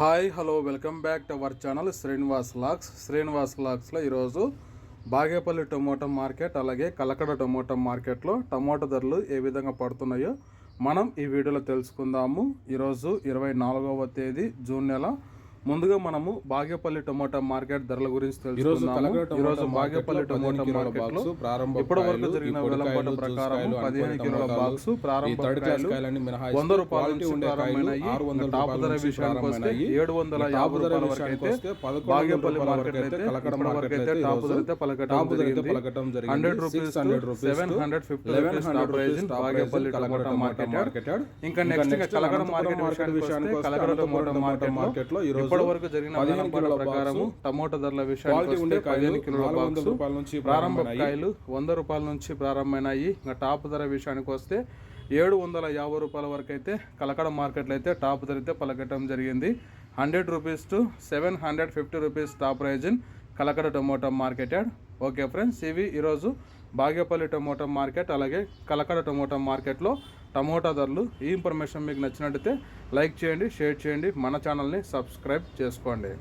Hi hello welcome back to our channel Srinivas lakhs. Srinivas లాక్స్లో ఈరోజు Bagepalli tomato market అలాగే Kalakada tomato మార్కెట్లో టొమాటో ధరలు ఏ విధంగా పడుతున్నాయో మనం ఈ వీడియోలో తెలుసుకుందాము. ఈరోజు ఇరవై నాలుగవ తేదీ జూన్ నెల. ముందుగా మనము బాగేపల్లి టొమాటో మార్కెట్ ధరల గురించి తెలుసుకుందాము. ఈరోజు బాగేపల్లి టొమాటో మార్కెట్లో ఇప్పటి వరకు జరిగిన వేలంపాట ప్రకారం పదిహేను కిలోల బాక్స్ ప్రారంభ వంద రూపాయల నుంచి ప్రారంభమైనాయి. టాప్ ధర విషయానికి వస్తే ఏడు వందల యాభై రూపాయల వరకు అయితే బాగేపల్లి మార్కెట్ అయితే ఇప్పటి వరకు అయితే టాప్ ధర అయితే పలకటం జరిగింది. Hundred rupees seven hundred fifty price Bagepalli tomato market ఇంకా నెక్స్ట్ కలకడ మార్కెట్ విషయానికి వస్తే కలకడ టొమాటో మార్కెట్లో ఇప్పటి వరకు జరిగిన వేలంపాట ప్రకారము టమోటా ధరల విషయానికి పదిహేను కిలోల బాక్స్. నుంచి ప్రారంభ కాయలు వంద రూపాయల నుంచి ప్రారంభమైనాయి. ఇంకా టాప్ ధర విషయానికి వస్తే ఏడు వందల యాభై రూపాయల వరకు అయితే కలకడ మార్కెట్లో అయితే టాప్ ధర అయితే పలకటం జరిగింది. Hundred rupees to seven hundred fifty rupees top price Kalakada tomato market yard okay friends ఇవి ఈరోజు బాగేపల్లి టొమాటో మార్కెట్ అలాగే కలకడ టొమాటో మార్కెట్లో టమోటా ధరలు. ఈ ఇన్ఫర్మేషన్ మీకు నచ్చినట్టయితే లైక్ చేయండి షేర్ చేయండి. మన ఛానల్ని సబ్స్క్రైబ్ చేసుకోండి.